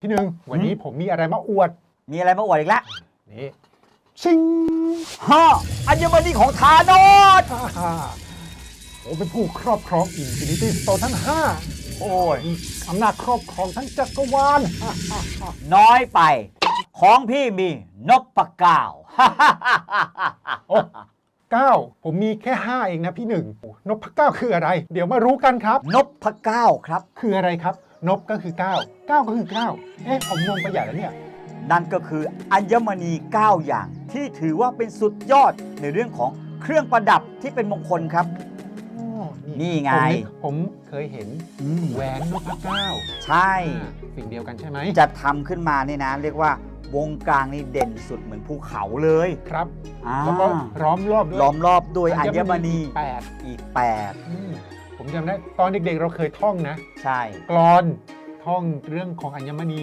พี่หนึ่งวันนี้ผมมีอะไรมาอวด มีอะไรมาอวดอีกแล้วนี่ชิงฮ่าอัญมณีของธานอสฮ่าฮ่าผมเป็นผู้ครอบครองอินฟินิตี้สโตนทั้งห้าโอ้ยมีอำนาจครอบครองทั้งจักรวาลฮ่าฮ่าฮ่าน้อยไป ของพี่มีนพปะเก้าโอ้เก้าผมมีแค่ห้าเองนะพี่หนึ่งนพเก้าคืออะไร เดี๋ยวมารู้กันครับนพปะเก้าครับ คืออะไรครับ นพก็คือเก้าเก้าก็คือเก้าเอ๊ะ ผมงงไปอย่างแล้วเนี่ย นั่นก็คืออัญมณี 9 อย่าง ที่ถือว่าเป็นสุดยอดในเรื่องของเครื่องประดับที่เป็นมงคลครับ อ๋อนี่ไง ผมนึกผมเคยเห็นแหวนนพเก้าใช่ สิ่งเดียวกันใช่ไหมจะทำขึ้นมาเนี่ยนะ เรียกว่าวงกลางนี่เด่นสุดเหมือนภูเขาเลยครับ อ่าแล้วก็ล้อมรอบด้วยล้อมรอบด้วยอัญมณีแปดอีกอืม ผมจำได้ตอนเด็กๆเราเคยท่องนะ8ใช่กรอนท่องเรื่องของอัญมณี